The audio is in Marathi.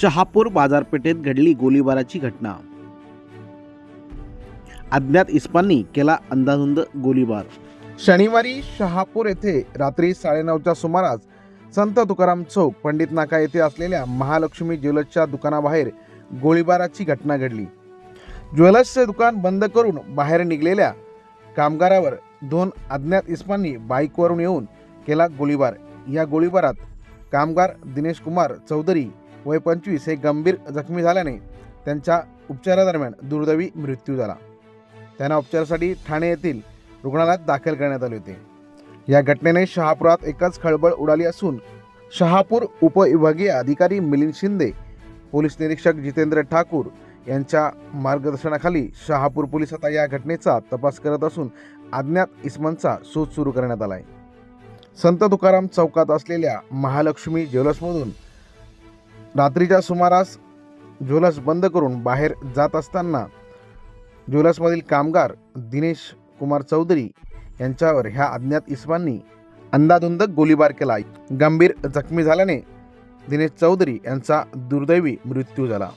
शहापूर बाजारपेठेत घडली गोळीबाराची घटना. अज्ञात इस्मांनी केला अंदाधुंद गोळीबार. शनिवारी शहापूर येथे रात्री साडेनऊच्या सुमारास संत तुकाराम चौक पंडित नाका येथे असलेल्या महालक्ष्मी ज्वेलर्सच्या दुकानाबाहेर गोळीबाराची घटना घडली. ज्वेलर्सचे दुकान बंद करून बाहेर निघलेल्या कामगारावर दोन अज्ञात इस्मांनी बाईकवरून येऊन केला गोळीबार. या गोळीबारात कामगार दिनेश कुमार चौधरी वय पंचवीस हे गंभीर जखमी झाल्याने त्यांच्या उपचारादरम्यान दुर्दैवी मृत्यू झाला. त्यांना उपचारासाठी ठाणे येथील रुग्णालयात दाखल करण्यात आले होते. या घटनेने शहापुरात एकच खळबळ उडाली असून शहापूर उपविभागीय अधिकारी मिलिंद शिंदे पोलीस निरीक्षक जितेंद्र ठाकूर यांच्या मार्गदर्शनाखाली शहापूर पोलीस आता या घटनेचा तपास करत असून अज्ञात इस्मांचा शोध सुरू करण्यात आला आहे संत तुकाराम चौकात असलेल्या महालक्ष्मी ज्वेलर्समधून रात्रीच्या सुमारास ज्वेलर्स बंद करून बाहेर जात असताना ज्वेलर्समधील कामगार दिनेश कुमार चौधरी यांच्यावर ह्या अज्ञात इसमांनी अंदाधुंद गोळीबार केला. गंभीर जखमी झाल्याने दिनेश चौधरी यांचा दुर्दैवी मृत्यू झाला.